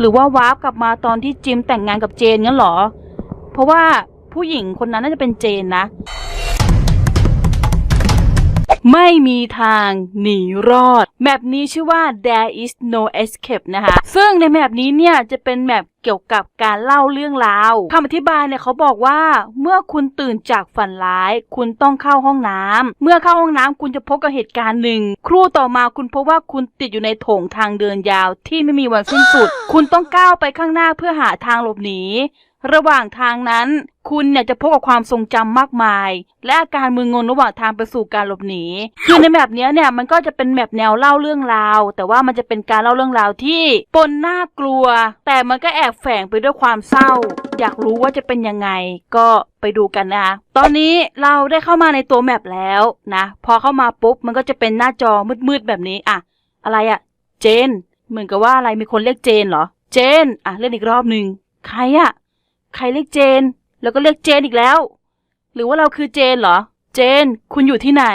หรือว่าวาร์ปกลับมาตอนที่จิมแต่งงานกับเจนงั้นเหรอ เพราะว่าผู้หญิงคนนั้นน่าจะเป็นเจนนะ ไม่มีทางหนีรอด แมปนี้ชื่อว่า There is no escape นะคะ ซึ่งในแมปนี้เนี่ยจะเป็นแมปเกี่ยวกับการเล่าเรื่องราวคำอธิบายเนี่ยเขาบอกว่าเมื่อคุณตื่นจากฝันร้าย คุณต้องเข้าห้องน้ำเมื่อเข้าห้องน้ำคุณจะพบกับเหตุการณ์หนึ่ง ครู่ต่อมาคุณพบว่าคุณติดอยู่ในโถงทางเดินยาวที่ไม่มีวันสิ้นสุด คุณต้องก้าวไปข้างหน้าเพื่อหาทางหลบหนี ระหว่างทางนั้น คุณเนี่ยจะพบกับความทรงจำมากมาย และอาการมึนงงระหว่างทางไปสู่การหลบหนี คือในแมปนี้เนี่ยมันก็จะเป็นแมปแนวเล่าเรื่องราว แต่ว่ามันจะเป็นการเล่าเรื่องราวที่ปนน่ากลัว แต่มันก็แอบแฝงไปด้วยความเศร้า อยากรู้ว่าจะเป็นยังไงก็ไปดูกันนะคะตอนนี้เราได้เข้ามาในตัวแมปแล้วนะ พอเข้ามาปุ๊บมันก็จะเป็นหน้าจอมืดๆแบบนี้อะอะไรอะเจน เหมือนกับว่าอะไรมีคนเรียกเจนเหรอ เจน อะเล่นอีกรอบหนึ่งใครอะ ใครเรียกเจน แล้วก็เรียกเจนอีกแล้ว หรือว่าเราคือเจนเหรอ เจน คุณอยู่ที่ไหน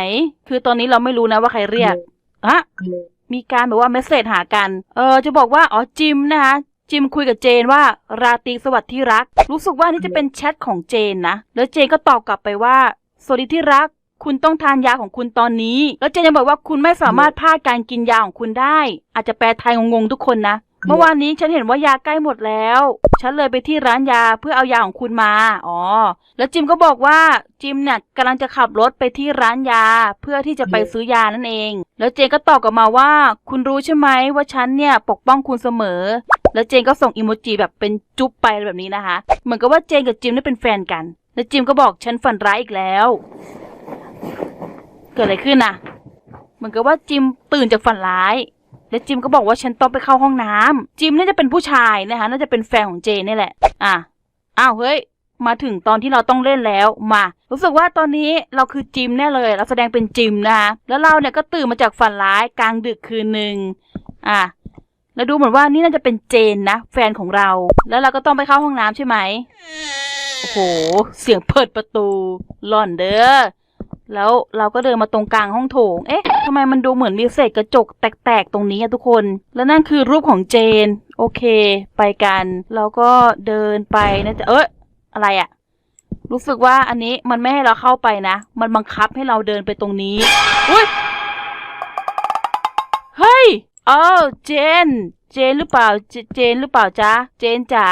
คือตอนนี้เราไม่รู้นะว่าใครเรียกอะมีการแบบว่าเมสเซจหากัน เออจะบอกว่าอ๋อจิมนะคะจิมคุยกับเจนว่าราตรีสวัสดิ์ที่รัก รู้สึกว่านี่จะเป็นแชทของเจนนะ แล้วเจนก็ตอบกลับไปว่าสวัสดีที่รัก คุณต้องทานยาของคุณตอนนี้ แล้วเจนยังบอกว่าคุณไม่สามารถพลาดการกินยาของคุณได้ อาจจะแปลไทยงงๆทุกคนนะ เมื่อวานนี้ฉันเห็นว่ายาใกล้หมดแล้ว ฉันเลยไปที่ร้านยาเพื่อเอายาของคุณมา อ๋อ แล้วจิมก็บอกว่าจิมเนี่ยกำลังจะขับรถไปที่ร้านยาเพื่อที่จะไปซื้อยานั่นเอง แล้วเจนก็ตอบกลับมาว่า คุณรู้ใช่ไหมว่าฉันเนี่ยปกป้องคุณเสมอ แล้วเจนก็ส่งอีโมจิแบบเป็นจุ๊บไปแบบนี้นะคะ เหมือนกับว่าเจนกับจิมนี่เป็นแฟนกัน แล้วจิมก็บอกฉันฝันร้ายอีกแล้ว เกิดอะไรขึ้นน่ะ เหมือนกับว่าจิมตื่นจากฝันร้าย แล้วจิมก็บอกว่าฉันต้องไปเข้าห้องน้ำจิมน่าจะเป็นผู้ชายนะคะน่าจะเป็นแฟนของเจนนี่แหละ อะอ้าวเฮ้ย มาถึงตอนที่เราต้องเล่นแล้วมา รู้สึกว่าตอนนี้เราคือจิมแน่เลย เราแสดงเป็นจิมนะคะแล้วเราเนี่ยก็ตื่นมาจากฝันร้ายกลางดึกคืนหนึ่งอะแล้วดูเหมือนว่านี่น่าจะเป็นเจนนะ แฟนของเรา แล้วเราก็ต้องไปเข้าห้องน้ำใช่ไหมโอ้โห เสียงเปิดประตูหล่อนเด้อ แล้วเราก็เดินมาตรงกลางห้องโถง เอ๊ะทำไมมันดูเหมือนมีเศษกระจกแตกๆตรงนี้อะทุกคน แล้วนั่นคือรูปของเจน โอเค ไปกันเราก็เดินไปนะจ๊ะเอ้ยอะไรอะรู้สึกว่าอันนี้มันไม่ให้เราเข้าไปนะ มันบังคับให้เราเดินไปตรงนี้อุ้ย เฮ้ย เออเจน เจนหรือเปล่าเจเจนหรือเปล่าจ๊ะ เจนจ๋า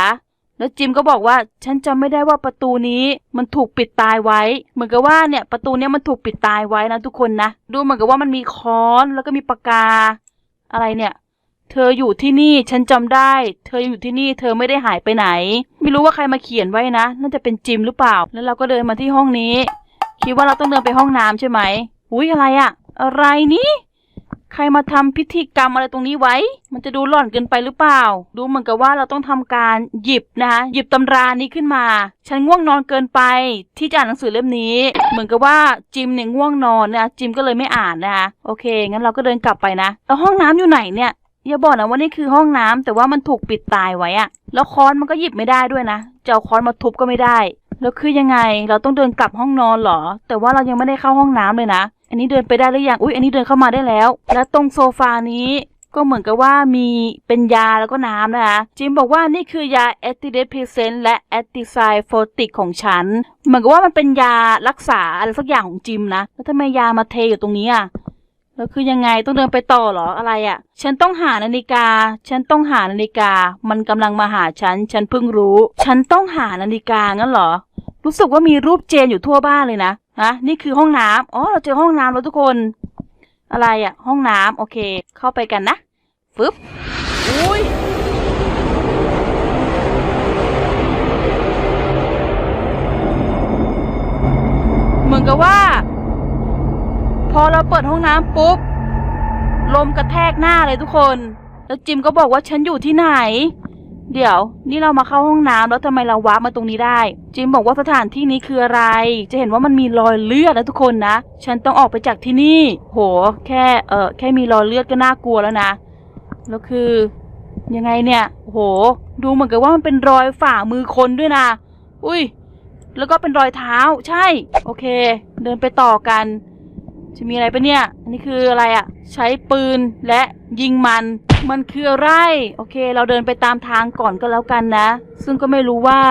แล้วจิมก็บอกว่าฉันจำไม่ได้ว่าประตูนี้มันถูกปิดตายไว้ เหมือนกับว่าเนี่ยประตูเนี้ยมันถูกปิดตายไว้นะทุกคนนะ ดูเหมือนกับว่ามันมีค้อนแล้วก็มีปากกา อะไรเนี่ย เธออยู่ที่นี่ฉันจำได้ เธออยู่ที่นี่ เธอไม่ได้หายไปไหน ไม่รู้ว่าใครมาเขียนไว้นะ น่าจะเป็นจิมหรือเปล่า แล้วเราก็เดินมาที่ห้องนี้ คิดว่าเราต้องเดินไปห้องน้ำใช่ไหมอุ้ยอะไรอะอะไรนี่ ใครมาทำพิธีกรรมอะไรตรงนี้ไว้ มันจะดูหล่อนเกินไปหรือเปล่า ดูเหมือนกับว่าเราต้องทำการหยิบนะคะ หยิบตำรานี้ขึ้นมา ฉันง่วงนอนเกินไป ที่จะอ่านหนังสือเล่มนี้ เหมือนกับว่าจิมเนี่ยง่วงนอนนะจิมก็เลยไม่อ่านนะคะ โอเค งั้นเราก็เดินกลับไปนะ แล้วห้องน้ำอยู่ไหนเนี่ย อย่าบอกนะว่านี่คือห้องน้ำแต่ว่ามันถูกปิดตายไว้อะแล้วค้อนมันก็หยิบไม่ได้ด้วยนะ จะเอาค้อนมาทุบก็ไม่ได้ แล้วคือยังไง เราต้องเดินกลับห้องนอนเหรอ แต่ว่าเรายังไม่ได้เข้าห้องน้ำเลยนะ อันนี้เดินไปได้หรือยังอุ๊ยอันนี้เดินเข้ามาได้แล้ว และตรงโซฟานี้ก็เหมือนกับว่ามีเป็นยาแล้วก็น้ำนะคะ จิมบอกว่านี่คือยาแอตติเดพิเซนและแอตติไซโฟติกของฉัน เหมือนกับว่ามันเป็นยารักษาอะไรสักอย่างของจิมนะ แล้วทำไมยามาเทอยู่ตรงนี้อะ แล้วคือยังไงต้องเดินไปต่อเหรออะไรอะ่ะ ฉันต้องหานาฬิกา ฉันต้องหานาฬิกา มันกำลังมาหาฉัน ฉันเพิ่งรู้ ฉันต้องหานาฬิกางั้นเหรอ รู้สึกว่ามีรูปเจนอยู่ทั่วบ้านเลยนะ ฮะนี่คือห้องน้ำอ๋อเราเจอห้องน้ำแล้วทุกคน อะไรอะ่ะห้องน้ำโอเค เข้าไปกันนะฟึบอุ้ยเหมือนกับว่า พอเราเปิดห้องน้ำปุ๊บ ลมกระแทกหน้าเลยทุกคน แล้วจิมก็บอกว่าฉันอยู่ที่ไหน เดี๋ยว นี่เรามาเข้าห้องน้ำแล้วทำไมเราวาร์ปมาตรงนี้ได้ จิมบอกว่าสถานที่นี้คืออะไร จะเห็นว่ามันมีรอยเลือดนะทุกคนนะ ฉันต้องออกไปจากที่นี่ โห แค่เออแค่มีรอยเลือดก็น่ากลัวแล้วนะ แล้วคือยังไงเนี่ยโห ดูเหมือนกับว่ามันเป็นรอยฝ่ามือคนด้วยนะ อุ้ย แล้วก็เป็นรอยเท้า ใช่ โอเค เดินไปต่อกัน จะมีอะไรปะเนี่ย อันนี้คืออะไรอะ่ะใช้ปืนและยิงมัน มันคืออะไร โอเค เราเดินไปตามทางก่อนก็แล้วกันนะ ซึ่งก็ไม่รู้ว่า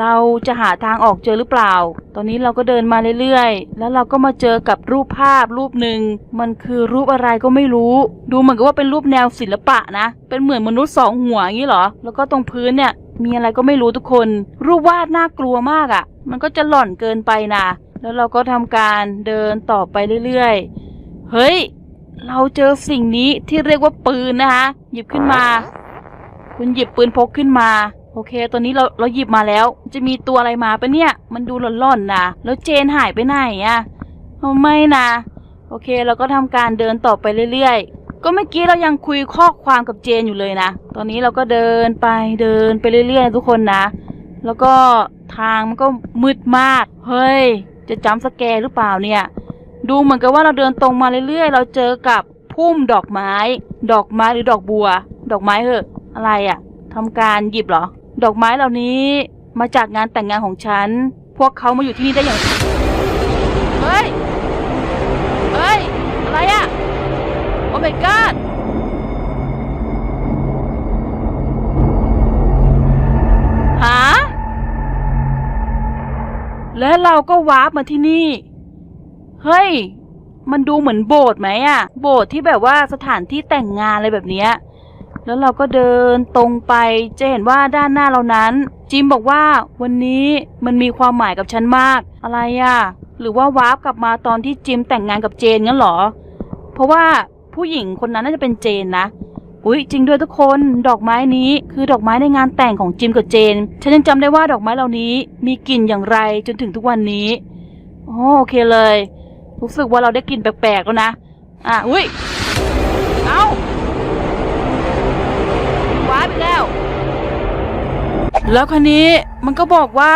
เราจะหาทางออกเจอหรือเปล่า ตอนนี้เราก็เดินมาเรื่อยๆ แล้วเราก็มาเจอกับรูปภาพรูปหนึ่ง มันคือรูปอะไรก็ไม่รู้ ดูเหมือนกับว่าเป็นรูปแนวศิลปะนะ เป็นเหมือนมนุษย์สองหัวอย่างนี้เหรอ แล้วก็ตรงพื้นเนี่ยมีอะไรก็ไม่รู้ทุกคน รูปวาดน่ากลัวมากอะ่ะ มันก็จะหล่อนเกินไปนะ แล้วเราก็ทำการเดินต่อไปเรื่อยๆ เฮ้ย เราเจอสิ่งนี้ที่เรียกว่าปืนนะคะ หยิบขึ้นมา คุณหยิบปืนพกขึ้นมา โอเคตอนนี้เราเราหยิบมาแล้ว จะมีตัวอะไรมาปะเนี่ย มันดูหล่อนๆนะแล้วเจนหายไปไหนอะเอาไม่นะ โอเค เราก็ทำการเดินต่อไปเรื่อยๆ ก็เมื่อกี้เรายังคุยข้อความกับเจนอยู่เลยนะ ตอนนี้เราก็เดินไปเดินไปเรื่อยๆ ทุกคนนะ แล้วก็ทางมันก็มืดมาก เฮ้ย จะจำสแกร์หรือเปล่าเนี่ย ดูเหมือนกับว่าเราเดินตรงมาเรื่อยๆ เราเจอกับพุ่มดอกไม้ ดอกไม้หรือดอกบัว ดอกไม้เหอะ อะไรอะ่ะทำการหยิบเหรอ ดอกไม้เหล่านี้มาจากงานแต่งงานของฉัน พวกเขามาอยู่ที่นี่ได้อย่าง เฮ้ย เฮ้ย อะไรอะ่ะ โอ้ my god หา และเราก็วาร์ปมาที่นี่ เฮ้ย มันดูเหมือนโบสถ์ไหมอะโบสถ์ที่แบบว่าสถานที่แต่งงานอะไรแบบเนี้ยแล้วเราก็เดินตรงไปจะเห็นว่าด้านหน้าเรานั้น จิมบอกว่าวันนี้มันมีความหมายกับฉันมาก อะไรอะหรือว่าวาร์ปกลับมาตอนที่จิมแต่งงานกับเจนงั้นหรอ เพราะว่าผู้หญิงคนนั้นน่าจะเป็นเจนนะอุ๊ยจริงด้วยทุกคนดอกไม้นี้คือดอกไม้ในงานแต่งของจิมกับเจน ฉันยังจำได้ว่าดอกไม้เหล่านี้มีกลิ่นอย่างไรจนถึงทุกวันนี้โอเคเลย รู้สึกว่าเราได้กลิ่นแปลกๆแล้วนะ อะ อุ้ย เอ้าว้าไปแล้ว แล้วคันนี้มันก็บอกว่า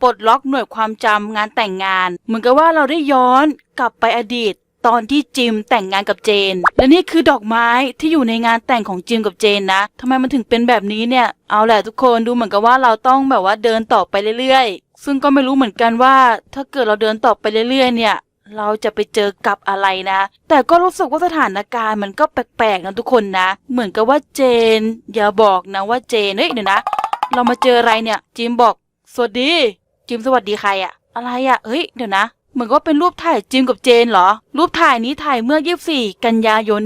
ปลดล็อกหน่วยความจำงานแต่งงาน เหมือนกับว่าเราได้ย้อนกลับไปอดีต ตอนที่จิมแต่งงานกับเจน และนี่คือดอกไม้ที่อยู่ในงานแต่งของจิมกับเจนนะทำไมมันถึงเป็นแบบนี้เนี่ย เอาแหละทุกคนดูเหมือนกับว่าเราต้องแบบว่าเดินต่อไปเรื่อยๆ ซึ่งก็ไม่รู้เหมือนกันว่า ถ้าเกิดเราเดินต่อไปเรื่อยๆ เนี่ย เราจะไปเจอกับอะไรนะ แต่ก็รู้สึกว่าสถานการณ์มันก็แปลกๆนะทุกคนนะ เหมือนกับว่าเจน อย่าบอกนะว่าเจน เฮ้ยเดี๋ยวนะ เรามาเจออะไรเนี่ย จิมบอกสวัสดี จิมสวัสดีใครอะอะไรอะเฮ้ยเดี๋ยวนะเหมือนกับเป็นรูปถ่ายจิมกับเจนเหรอ รูปถ่ายนี้ถ่ายเมื่อ 24 กันยายน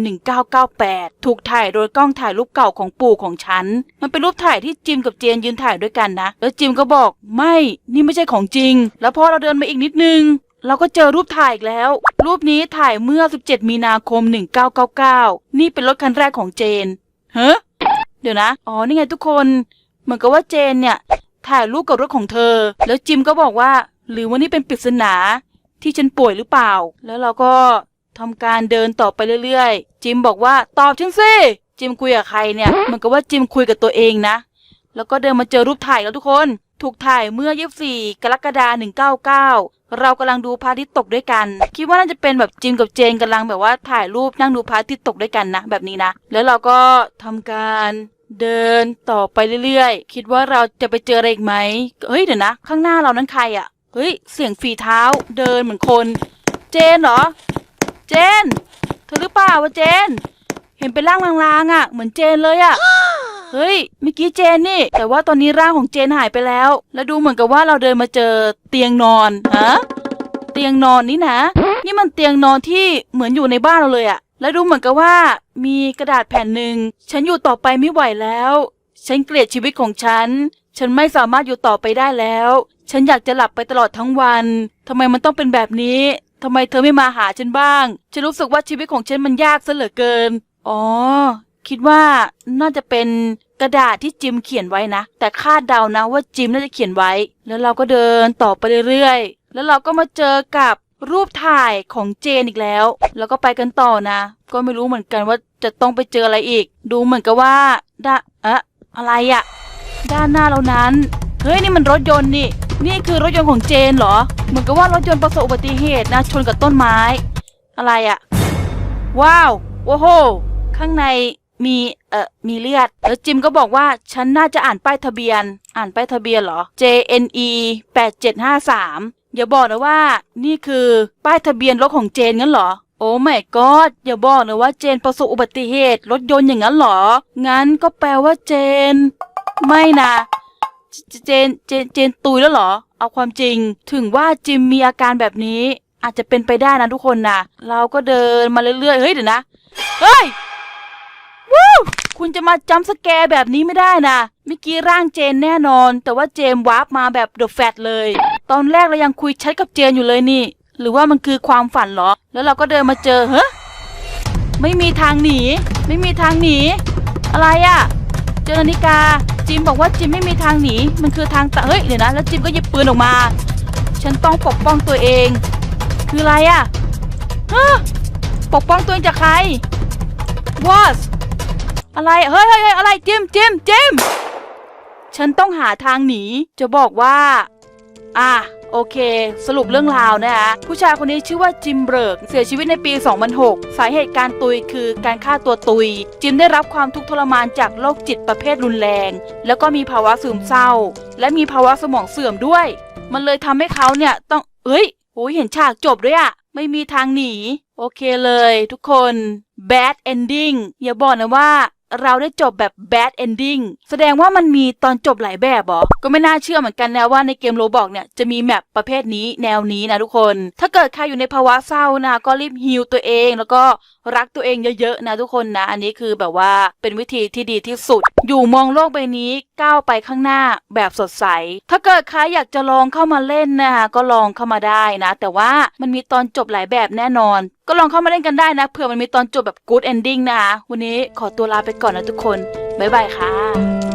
1998 ถูกถ่ายโดยกล้องถ่ายรูปเก่าของปู่ของฉัน มันเป็นรูปถ่ายที่จิมกับเจนยืนถ่ายด้วยกันนะ แล้วจิมก็บอกไม่ นี่ไม่ใช่ของจริง แล้วพอเราเดินมาอีกนิดนึง เราก็เจอรูปถ่ายอีกแล้ว รูปนี้ถ่ายเมื่อ 17 มีนาคม 1999 นี่เป็นรถคันแรกของเจนเฮ้เดี๋ยวนะ อ๋อ นี่ไงทุกคน เหมือนกับว่าเจนเนี่ย ถ่ายรูปกับรถของเธอ แล้วจิมก็บอกว่า หรือว่านี่เป็นปริศนาที่ฉันป่วยหรือเปล่า แล้วเราก็ทำการเดินต่อไปเรื่อยๆ จิมบอกว่าตอบฉันสิจิมคุยกับใครเนี่ย เหมือนกับว่าจิมคุยกับตัวเองนะ แล้วก็เดินมาเจอรูปถ่ายแล้วทุกคน ถูกถ่ายเมื่อ 24 กรกฎาคม199 เรากำลังดูพระอาทิตย์ตกด้วยกัน คิดว่าน่าจะเป็นแบบจิมกับเจนกำลังแบบว่าถ่ายรูปนั่งดูพระอาทิตย์ตกด้วยกันนะ แบบนี้นะ แล้วเราก็ทำการเดินต่อไปเรื่อยๆ คิดว่าเราจะไปเจออะไรอีกไหม เฮ้ยเดี๋ยวนะ ข้างหน้าเรานั้นใครอะ่ะ เฮ้ย เสียงฝีเท้าเดินเหมือนคน เจนเหรอ เจน เธอหรือเปล่าวะเจน เห็นเป็นร่างลางๆอะ่ะ เหมือนเจนเลยอะ เฮ้ยเมื่อกี้เจนนี่ แต่ว่าตอนนี้ร่างของเจนหายไปแล้ว แล้วดูเหมือนกับว่าเราเดินมาเจอเตียงนอนฮะเตียงนอนนี่นะ นี่มันเตียงนอนที่เหมือนอยู่ในบ้านเราเลยอะแล้วดูเหมือนกับว่า มีกระดาษแผ่นหนึ่งฉันอยู่ต่อไปไม่ไหวแล้ว ฉันเกลียดชีวิตของฉัน ฉันไม่สามารถอยู่ต่อไปได้แล้ว ฉันอยากจะหลับไปตลอดทั้งวันทำไมมันต้องเป็นแบบนี้ทำไมเธอไม่มาหาฉันบ้าง ฉันรู้สึกว่าชีวิตของฉันมันยากซะเหลือเกิน อ๋อ คิดว่าน่าจะเป็นกระดาษที่จิมเขียนไว้นะ แต่คาดเดานะว่าจิมน่าจะเขียนไว้ แล้วเราก็เดินต่อไปเรื่อยๆ แล้วเราก็มาเจอกับรูปถ่ายของเจนอีกแล้ว แล้วก็ไปกันต่อนะ ก็ไม่รู้เหมือนกันว่าจะต้องไปเจออะไรอีก ดูเหมือนกับว่าด้าเอะอะไรอะด้านหน้าเรานั้น เฮ้ยนี่มันรถยนต์นี่ นี่คือรถยนต์ของเจนเหรอ เหมือนกับว่ารถยนต์ประสบอุบัติเหตุนะชนกับต้นไม้ อะไรอะว้าว โอ้โห ข้างใน มีเอ่อมีเลือด แล้วจิมก็บอกว่าฉันน่าจะอ่านป้ายทะเบียน อ่านป้ายทะเบียนเหรอ JNE 8753อย่าบอกนะว่านี่คือป้ายทะเบียนรถของเจนงั้นเหรอ โอ้ไม่กอดอย่าบอกนะว่าเจนประสบอุบัติเหตุรถยนต์อย่างนั้นเหรอ งั้นก็แปลว่าเจน ไม่นะเจเจนเจนเจนตุยแล้วเหรอ เอาความจริง ถึงว่าจิมมีอาการแบบนี้ อาจจะเป็นไปได้นะทุกคนนะเราก็เดินมาเรื่อยๆเฮ้ยเดี๋ยวนะเฮ้ย วู้คุณจะมาจำสแกร์แบบนี้ไม่ได้นะเมื่อกี้ร่างเจนแน่นอน แต่ว่าเจมวาร์ปมาแบบเดอะแฟตเลย ตอนแรกเรายังคุยแชทกับเจนอยู่เลยนี่ หรือว่ามันคือความฝันเหรอ แล้วเราก็เดินมาเจอเฮ้ยไม่มีทางหนี ไม่มีทางหนี อะไรอะเจอนาฬิกา จิมบอกว่าจิมไม่มีทางหนี มันคือทางตะเฮ้ยเดี๋ยวนะ แล้วจิมก็หยิบปืนออกมา ฉันต้องปกป้องตัวเอง คืออะไรอะฮะปกป้องตัวเองจากใคร what อะไรเฮ้ยเฮ้ยเฮ้ยอะไรจิมจิมจิมฉันต้องหาทางหนีจะบอกว่า อะโอเค สรุปเรื่องราวนะคะผู้ชายคนนี้ชื่อว่าจิมเบิร์ก เสียชีวิตในปี 2006 สาเหตุการตุยคือการฆ่าตัวตุย จิมได้รับความทุกข์ทรมานจากโรคจิตประเภทรุนแรง แล้วก็มีภาวะซึมเศร้า และมีภาวะสมองเสื่อมด้วย มันเลยทำให้เขาเนี่ยต้อง เอ้ยโอ้ยเห็นฉากจบด้วยอะไม่มีทางหนี โอเคเลย ทุกคน bad ending อย่าบอกนะว่า เราได้จบแบบ bad ending แสดงว่ามันมีตอนจบหลายแบบหรอ ก็ไม่น่าเชื่อเหมือนกันนะว่าในเกมโรบอกเนี่ยจะมีแมปประเภทนี้แนวนี้นะทุกคน ถ้าเกิดใครอยู่ในภาวะเศร้านะก็รีบฮิลตัวเอง แล้วก็ รักตัวเองเยอะๆนะทุกคนนะ อันนี้คือแบบว่าเป็นวิธีที่ดีที่สุด อยู่มองโลกใบนี้ก้าวไปข้างหน้าแบบสดใส ถ้าเกิดใครอยากจะลองเข้ามาเล่นนะคะก็ลองเข้ามาได้นะ แต่ว่ามันมีตอนจบหลายแบบแน่นอน ก็ลองเข้ามาเล่นกันได้นะเผื่อมันมีตอนจบแบบ good ending นะคะวันนี้ขอตัวลาไปก่อนนะทุกคนบ๊ายบายค่ะ